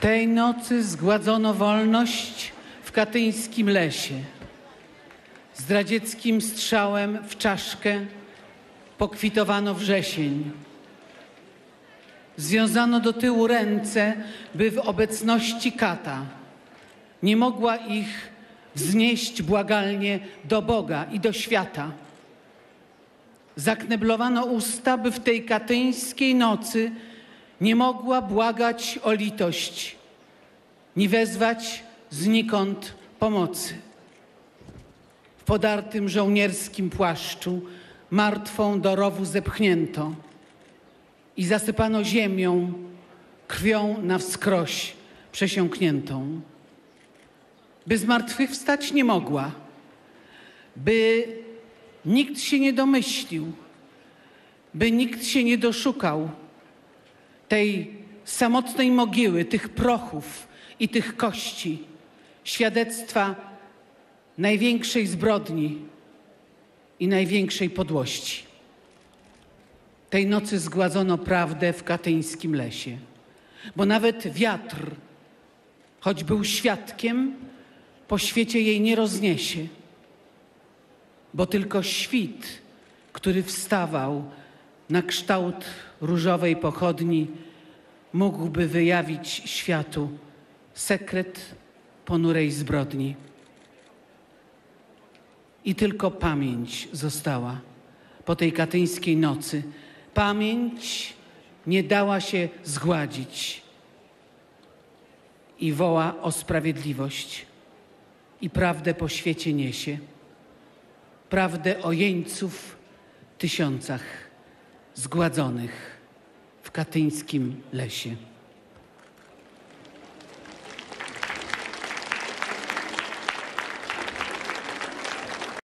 Tej nocy zgładzono wolność w katyńskim lesie. Zdradzieckim strzałem w czaszkę pokwitowano wrzesień. Związano do tyłu ręce, by w obecności kata nie mogła ich wznieść błagalnie do Boga i do świata. Zakneblowano usta, by w tej katyńskiej nocy nie mogła błagać o litość, ni wezwać znikąd pomocy. W podartym żołnierskim płaszczu martwą do rowu zepchnięto i zasypano ziemią, krwią na wskroś przesiąkniętą. By zmartwychwstać nie mogła, by nikt się nie domyślił, by nikt się nie doszukał tej samotnej mogiły, tych prochów i tych kości, świadectwa największej zbrodni i największej podłości. Tej nocy zgładzono prawdę w katyńskim lesie, bo nawet wiatr, choć był świadkiem, po świecie jej nie rozniesie, bo tylko świt, który wstawał na kształt różowej pochodni, mógłby wyjawić światu sekret ponurej zbrodni. I tylko pamięć została po tej katyńskiej nocy. Pamięć nie dała się zgładzić i woła o sprawiedliwość i prawdę po świecie niesie. Prawdę o jeńców tysiącach zgładzonych w katyńskim lesie.